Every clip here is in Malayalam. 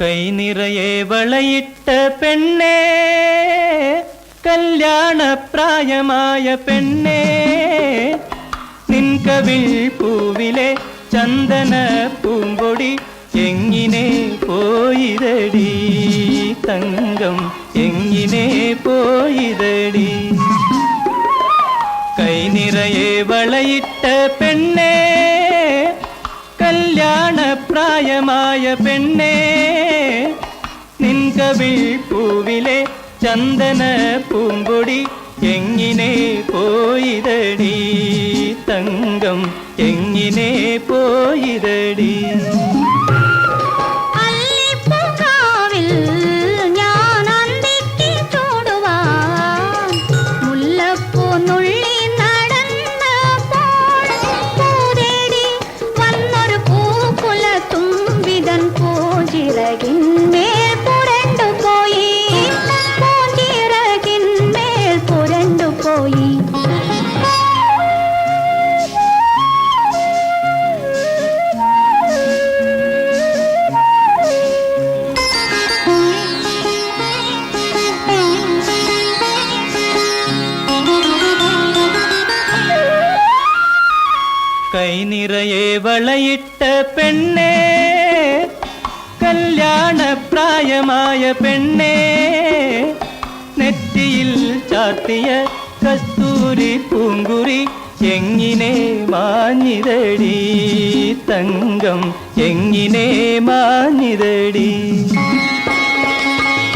കൈ നിറയെ വളയിട്ട പെണ്ണേ കല്യാണപ്രായമായ പെണ്ണേ നിൻകവിൽ പൂവിലെ ചന്ദന പൂമ്പൊടി എങ്ങിനെ പോയിതടി? തങ്കം എങ്ങിനെ പോയിതടി? കൈ നിറയെ വളയിട്ട പെണ്ണേ കല്യാണപ്രായമായ പെണ്ണേ നിൻകവിൾ പൂവിലെ ചന്ദന പൂമ്പൊടി എങ്ങിനെ പോയിതടി തങ്കം എങ്ങിനെ പോയിതടി കൈ வளையிட்ட വളയിട്ട പെണ്ണേ കല്യാണപ്രായമായ പെണ്ണേ നെറ്റിയിൽ ചാത്തിയ കസ്തൂരി പൂങ്കുറി എങ്ങിനെ മാഞ്ഞിതടി തങ്കം എങ്ങിനെ മാഞ്ഞിതടി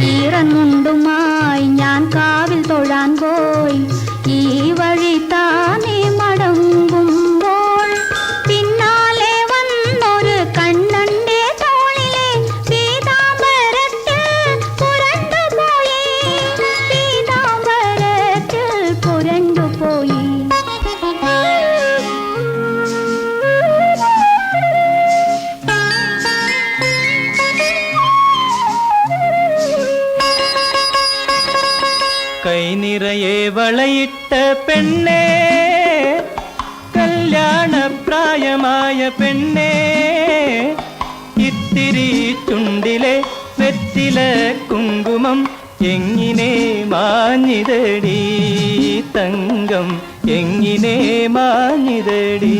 ഈറന്നുണ്ടുമായി ഞാൻ കാവിൽ തൊഴാൻ പോയി നിറയെ വളയിട്ട പെണ്ണേ കല്യാണപ്രായമായ പെണ്ണേ ഇത്തിരി ചുണ്ടിലെ വെറ്റില കുങ്കുമം എങ്ങിനെ മാഞ്ഞിതടി? തങ്കം എങ്ങിനെ മാഞ്ഞിതടി?